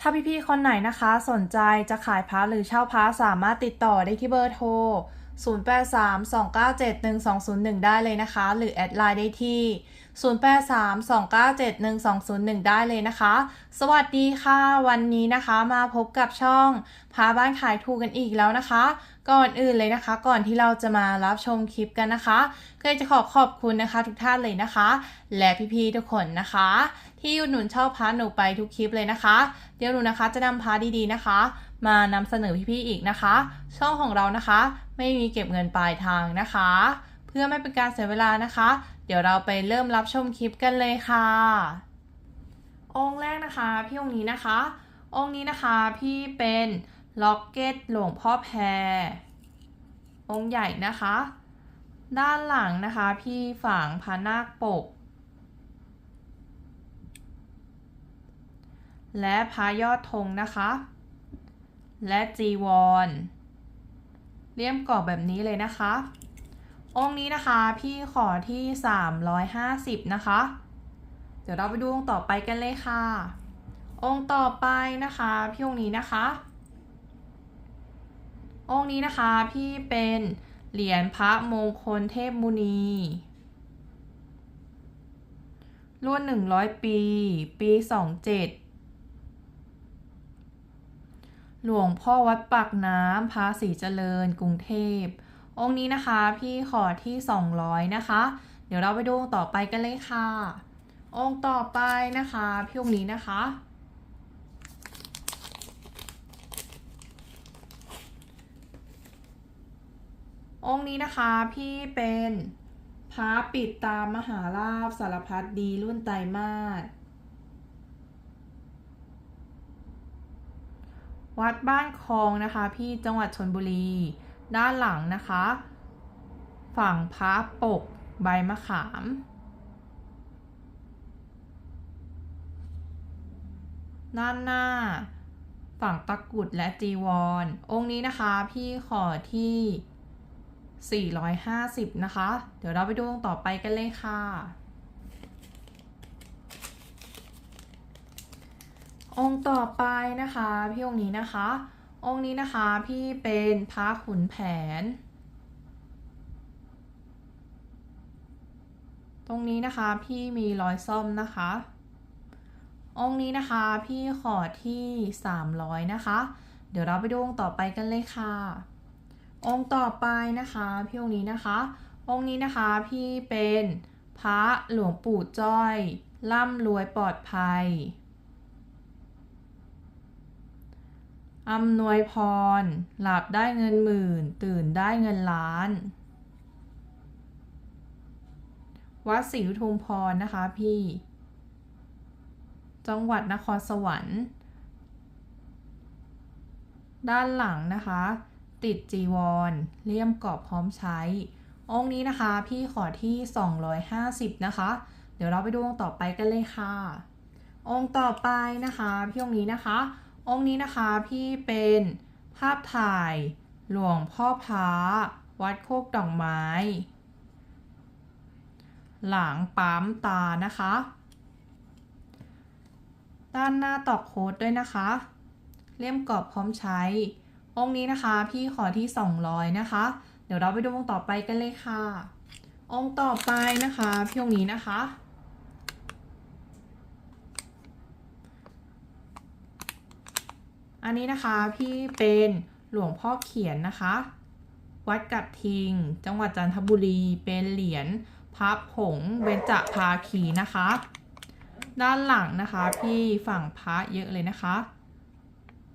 ถ้าพี่ๆคนไหนนะคะ สนใจจะขายพระหรือเช่าพระสามารถติดต่อได้ที่เบอร์โทร 0832971201 ได้เลยนะคะ หรือแอดไลน์ได้ที่ 0832971201 ได้เลยนะคะ สวัสดีค่ะ วันนี้นะคะมาพบกับช่องพาบ้านขายถูกกันอีกแล้วนะคะ ก่อนอื่นเลยนะคะ ก่อนที่เราจะมารับชมคลิปกันนะคะก็อยากจะขอขอบคุณนะคะ ทุกท่านเลยนะคะ และพี่ๆทุกคนนะคะ ที่อุดหนุนชอบพาหนูไปทุกคลิปเลยนะคะ เดี๋ยวหนูนะคะจะนำพาดีๆนะคะ มานำเสนอพี่ๆอีกนะคะ ช่องของเรานะคะ ไม่มีเก็บเงินปลายทางนะคะ เพื่อไม่เป็นการเสียเวลานะคะ ดี๋ยวเราไปเริ่มรับชมคลิปกันเลยค่ะ องค์แรกนะคะพี่องค์นี้นะคะ องค์นี้นะคะพี่เป็นล็อกเก็ตหลวงพ่อแพร องค์ใหญ่นะคะ ด้านหลังนะคะพี่ฝังพระนาคปก และพระยอดธงนะคะ และจีวรเลี่ยมกรอบแบบนี้เลยนะคะ องค์นี้นะคะพี่ขอที่ 350 นะคะ เดี๋ยวเราไปดูองค์ต่อไปกันเลยค่ะ องค์ต่อไปนะคะพี่องค์นี้นะคะ องค์นี้นะคะพี่เป็นเหรียญพระมงคลเทพมุนีรุ่น100 ปี ปี 27 หลวงพ่อวัดปากน้ำพระศรีเจริญกรุงเทพ องค์นี้นะคะ พี่ขอที่ 200 นะคะ เดี๋ยวเราไปดูองค์ต่อไปกันเลยค่ะ องค์ต่อไปนะคะ พี่องค์นี้นะคะ องค์นี้นะคะพี่เป็นพระปิดตามมหาลาภสารพัดดีรุ่นไตรมาสวัดบ้านคลองนะคะ พี่จังหวัดชนบุรี ด้านหลังนะคะ ฝั่งพระปกใบมะขาม ด้านหน้า ฝั่งตะกุดและจีวรองค์นี้นะคะ พี่ขอที่ 450 นะคะ เดี๋ยวเราไปดูองค์ต่อไปกันเลยค่ะ องค์ต่อไปนะคะ พี่องค์นี้นะคะ องค์นี้นะคะพี่เป็นพระขุนแผน ตรงนี้นะคะพี่มีรอยซ่อมนะคะ องค์นี้นะคะพี่ขอที่ 300 นะคะ เดี๋ยวเราไปดูองค์ต่อไปกันเลยค่ะ องค์ต่อไปนะคะพี่องค์นี้นะคะ องค์นี้นะคะพี่เป็นพระหลวงปู่จ้อย ร่ำรวยปลอดภัย อำนวยพร หลับได้เงินหมื่น ตื่นได้เงินล้าน วัดศรีอุทุมพรนะคะพี่ จังหวัดนครสวรรค์ ด้านหลังนะคะ ติดจีวร เลี่ยมกรอบพร้อมใช้ องค์นี้นะคะพี่ขอที่ 250 นะคะ เดี๋ยวเราไปดูองค์ต่อไปกันเลยค่ะ องค์ต่อไปนะคะ พี่องค์นี้นะคะ องค์นี้นะคะพี่เป็นภาพถ่ายหลวงพ่อพระวัดโคกดอกไม้ หลังปั๊มตานะคะ ด้านหน้าตอกโค้ดด้วยนะคะ เล่มกรอบพร้อมใช้ องค์นี้นะคะพี่ขอที่ 200 นะคะ เดี๋ยวเราไปดูองค์ต่อไปกันเลยค่ะ องค์ต่อไปนะคะพี่องค์นี้นะคะ อันนี้นะคะพี่เป็นหลวงพ่อเขียนนะคะ วัดกัดทิง จังหวัดจันทบุรีเป็นเหรียญพระผงเบญจภาคีนะคะ ด้านหลังนะคะพี่ฝั่งพระเยอะเลยนะคะ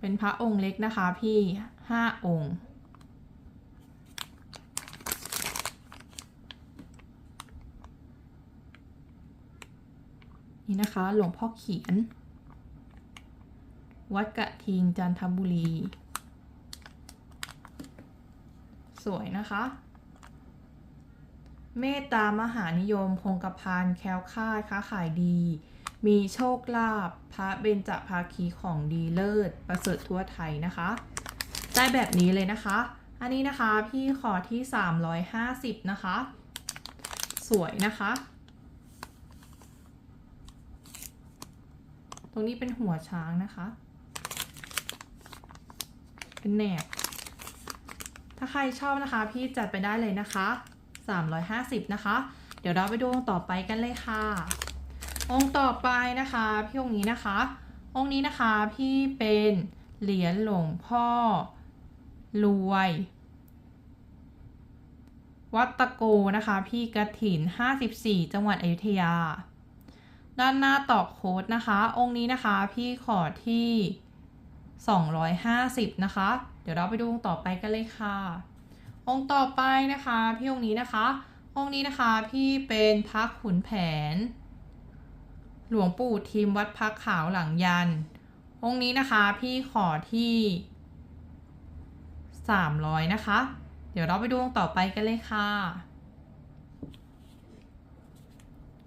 เป็นพระองค์เล็กนะคะพี่ห้าองค์นี่นะคะหลวงพ่อเขียน วัดกะทิงจันทบุรี สวยนะคะ เมตตามหานิยม คงกระพันแคล้วคลาดค้าขายดี มีโชคลาภพระเบญจภาคีของดีเลิศ ประเสริฐทั่วไทยนะคะ ได้แบบนี้เลยนะคะ อันนี้นะคะพี่ขอที่ 350 นะคะ สวยนะคะตรงนี้เป็นหัวช้างนะคะ เป็นแหนบ ถ้าใครชอบนะคะ พี่จัดไปได้เลยนะคะ 350 นะคะ เดี๋ยวเราไปดูองค์ต่อไปกันเลยค่ะ องค์ต่อไปนะคะ พี่องค์นี้นะคะ องค์นี้นะคะพี่เป็นเหรียญหลวงพ่อ รวย วัดตะโกนะคะ พี่กระถิน 54 จังหวัดอยุธยา ด้านหน้าตอกโค้ดนะคะ องค์นี้นะคะพี่ขอที่ 250 นะคะ เดี๋ยวเราไปดูองค์ต่อไปกันเลยค่ะ องค์ต่อไปนะคะ พี่องค์นี้นะคะ องค์นี้นะคะพี่เป็นพระขุนแผน หลวงปู่ทีมวัดพักขาวหลังยัน องค์นี้นะคะพี่ขอที่ 300 นะคะ เดี๋ยวเราไปดูองค์ต่อไปกันเลยค่ะ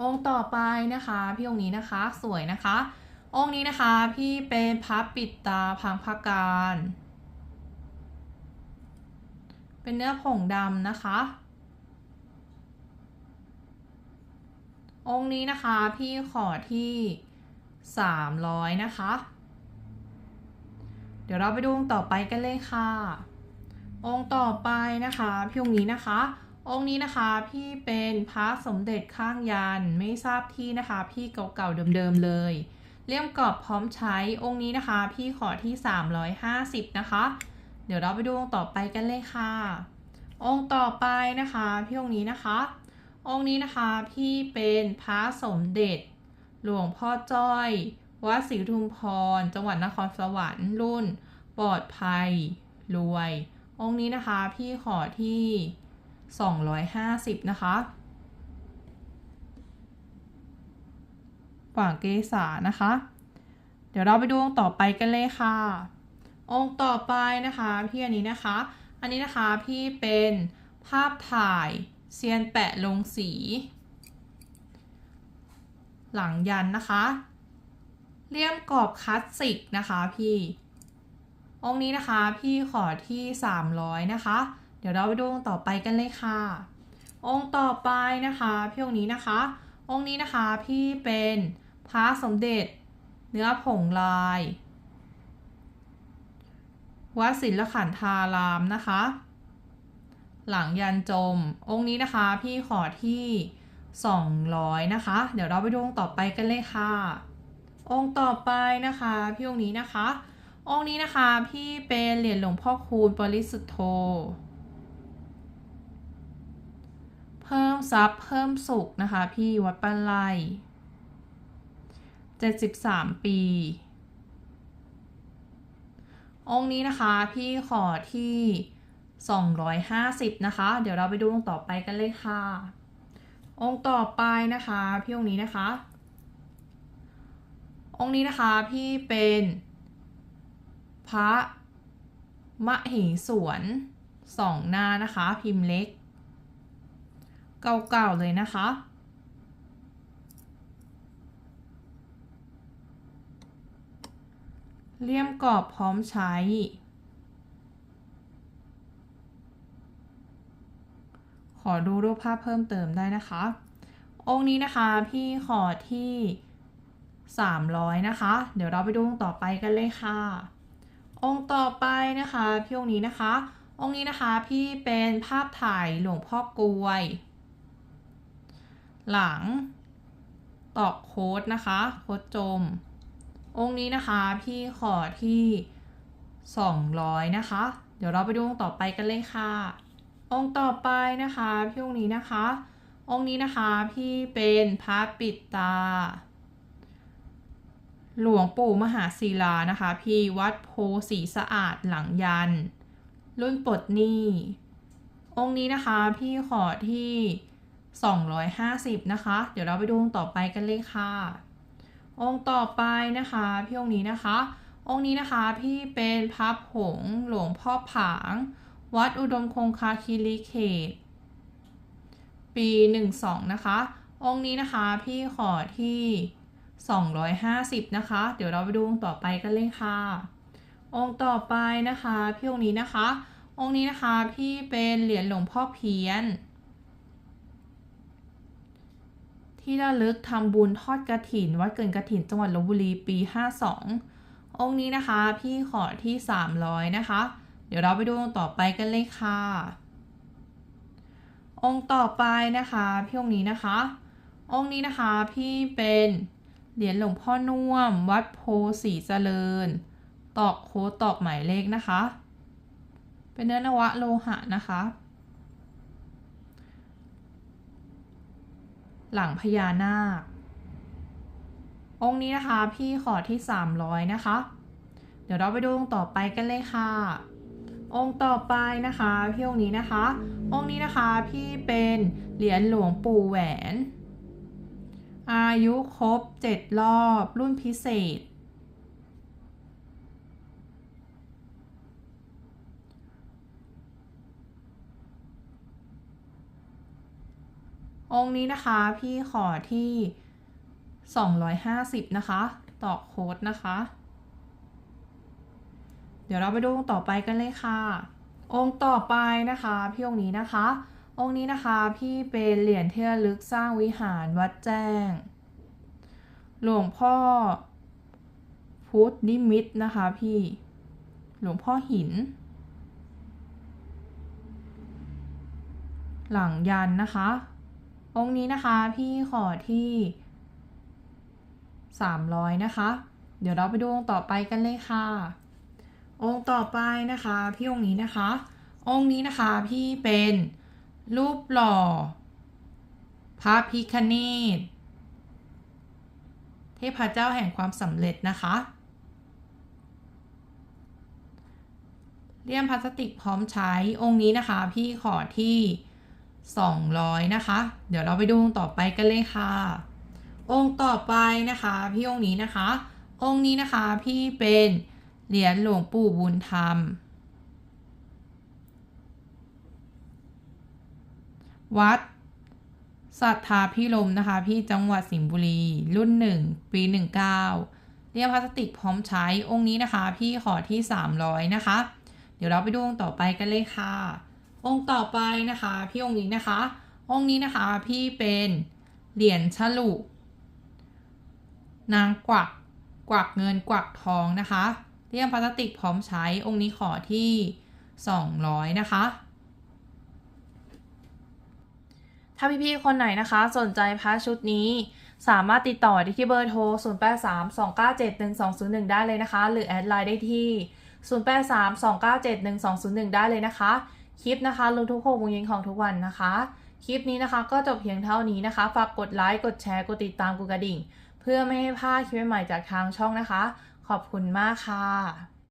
องค์ต่อไปนะคะ พี่องค์นี้นะคะสวยนะคะ องค์นี้นะคะ พี่เป็นพระปิดตาพังพการเป็นเนื้อผงดำนะคะ องค์นี้นะคะพี่ขอที่300นะคะ เดี๋ยวเราไปดูองค์ต่อไปกันเลยค่ะ องค์ต่อไปนะคะพี่องค์นี้นะคะ องค์นี้นะคะพี่เป็นพระสมเด็จข้างยันไม่ทราบที่นะคะ พี่เก่าๆเดิมๆเลย เลี่ยมกรอบพร้อมใช้องค์นี้นะคะ พี่ขอที่ 350 นะคะ เดี๋ยวเราไปดูองค์ต่อไปกันเลยค่ะ องค์ต่อไปนะคะ พี่องค์นี้นะคะ องค์นี้นะคะพี่เป็นพระสมเด็จ หลวงพ่อจ้อยวัดศรีทุมพร จังหวัดนครสวรรค์รุ่น ปลอดภัย รวย องค์นี้นะคะ พี่ขอที่ 250 นะคะ ฝั่งเกษานะคะ เดี๋ยวเราไปดูองค์ต่อไปกันเลยค่ะ องค์ต่อไปนะคะพี่อันนี้นะคะ อันนี้นะคะพี่เป็นภาพถ่ายเซียนแปะลงสี หลังยันนะคะเลี่ยมกรอบคลาสสิกนะคะพี่ องค์นี้นะคะพี่ขอที่ 300 นะคะ เดี๋ยวเราไปดูองค์ต่อไปกันเลยค่ะ องค์ต่อไปนะคะ พี่องค์นี้นะคะ องค์นี้นะคะพี่เป็นพระสมเด็จ เนื้อผงลาย วัดศิลขันธารามนะคะ หลังยันจม องค์นี้นะคะพี่ขอที่ 200 นะคะ เดี๋ยวเราไปดูองค์ต่อไปกันเลยค่ะ องค์ต่อไปนะคะพี่องค์นี้นะคะ องค์นี้นะคะพี่เป็นเหรียญหลวงพ่อคูณปริสุทธโธ เพิ่มทรัพย์เพิ่มสุขนะคะ พี่วัดปันไล73 ปี องค์นี้นะคะพี่ขอที่ 250 นะคะ เดี๋ยวเราไปดูองค์ต่อไปกันเลยค่ะ องค์ต่อไปนะคะ พี่องค์นี้นะคะ องค์นี้นะคะพี่เป็นพระมะเหสวนสองหน้านะคะ พิมพ์เล็ก เก่าๆเลยนะคะ เลี่ยมกรอบพร้อมใช้ ขอดูรูปภาพเพิ่มเติมได้นะคะ องค์นี้นะคะพี่ขอที่ 300 นะคะ เดี๋ยวเราไปดูองค์ต่อไปกันเลยค่ะ องค์ต่อไปนะคะพี่องค์นี้นะคะองค์นี้นะคะพี่เป็นภาพถ่ายหลวงพ่อกลวย หลัง ตอกโค้ดนะคะ โค้ดจม องค์นี้นะคะพี่ขอที่ 200 นะคะ เดี๋ยวเราไปดูองค์ต่อไปกันเลยค่ะ องค์ต่อไปนะคะพี่องค์นี้นะคะ องค์นี้นะคะพี่เป็นพระปิดตา หลวงปู่มหาศิลานะคะ พี่วัดโพสีสะอาดหลังยัน รุ่นปลดหนี้องค์นี้นะคะพี่ขอที่ 250 นะคะ เดี๋ยวเราไปดูองค์ต่อไปกันเลยค่ะ องค์ต่อไปนะคะ พี่องค์นี้นะคะ องค์นี้นะคะพี่เป็นพระผงหลวงพ่อผาง วัดอุดมคงคาคีรีเขต ปี 12 นะคะ องค์นี้นะคะพี่ขอที่ 250 นะคะ เดี๋ยวเราไปดูองค์ต่อไปกันเลยค่ะ องค์ต่อไปนะคะ พี่องค์นี้นะคะ องค์นี้นะคะพี่เป็นเหรียญหลวงพ่อเพี้ยน ที่ระลึกทำบุญทอดกระถิน วัดเกินกระถินจังหวัดลบบุรีปี 52 องค์นี้นะคะ พี่ขอที่ 300 นะคะ เดี๋ยวเราไปดูองค์ต่อไปกันเลยค่ะ องค์ต่อไปนะคะพี่องค์นี้นะคะ องค์นี้นะคะพี่เป็นเหรียญหลวงพ่อน่วม วัดโพสีเจริญ ตอกโค้ดตอกหมายเลขนะคะ เป็นเนื้อนวะโลหะนะคะ หลังพญานาค องค์นี้นะคะพี่ขอที่ 300 นะคะ เดี๋ยวเราไปดูองค์ต่อไปกันเลยค่ะ องค์ต่อไปนะคะพี่องค์นี้นะคะ องค์นี้นะคะพี่เป็นเหรียญหลวงปู่แหวน อายุครบ 7 รอบรุ่นพิเศษ องค์นี้นะคะพี่ขอที่ 250 นะคะ ต่อโค้ดนะคะ เดี๋ยวเราไปดูองค์ต่อไปกันเลยค่ะ องค์ต่อไปนะคะ พี่องค์นี้นะคะ องค์นี้นะคะพี่เป็นเหรียญที่ระลึกสร้างวิหารวัดแจ้ง หลวงพ่อพุทธนิมิตนะคะพี่หลวงพ่อหิน หลังยันนะคะ องค์นี้นะคะพี่ขอที่ 300 นะคะ เดี๋ยวเราไปดูองค์ต่อไปกันเลยค่ะ องค์ต่อไปนะคะ พี่องค์นี้นะคะ องค์นี้นะคะพี่เป็นรูปหล่อพระพิคเนตเทพเจ้าแห่งความสำเร็จนะคะเลี่ยมพลาสติกพร้อมใช้องค์นี้นะคะ พี่ขอที่ 200 นะคะ เดี๋ยวเราไปดูองค์ต่อไปกันเลยค่ะ องค์ต่อไปนะคะ พี่องค์นี้นะคะ องค์นี้นะคะพี่เป็นเหรียญหลวงปู่บุญธรรม วัดสัทธาพิรมนะคะ พี่จังหวัดสิงห์บุรี รุ่นหนึ่งปีหนึ่งเก้าเรียกพลาสติกพร้อมใช้องค์นี้นะคะ พี่ขอที่ 300 นะคะ เดี๋ยวเราไปดูองค์ต่อไปกันเลยค่ะ องค์ต่อไปนะคะพี่องค์นี้นะคะ องค์นี้นะคะพี่เป็นเหรียญฉลุนางกวักกวักเงินกวักทองนะคะเลี่ยมพลาสติกพร้อมใช้องค์นี้ขอที่ 200 นะคะ ถ้าพี่ๆคนไหนนะคะ สนใจพระชุดนี้สามารถติดต่อได้ที่เบอร์โทร 0832971201 ได้เลยนะคะ หรือแอดไลน์ได้ที่ 0832971201 ได้เลยนะคะ คลิปนะคะลงทุก6โมงเย็นของทุกวันนะคะ คลิปนี้นะคะก็จบเพียงเท่านี้นะคะ ฝากกดไลค์ กดแชร์ กดติดตามกดกระดิ่ง เพื่อไม่ให้พลาดคลิปใหม่จากทางช่องนะคะ ขอบคุณมากค่ะ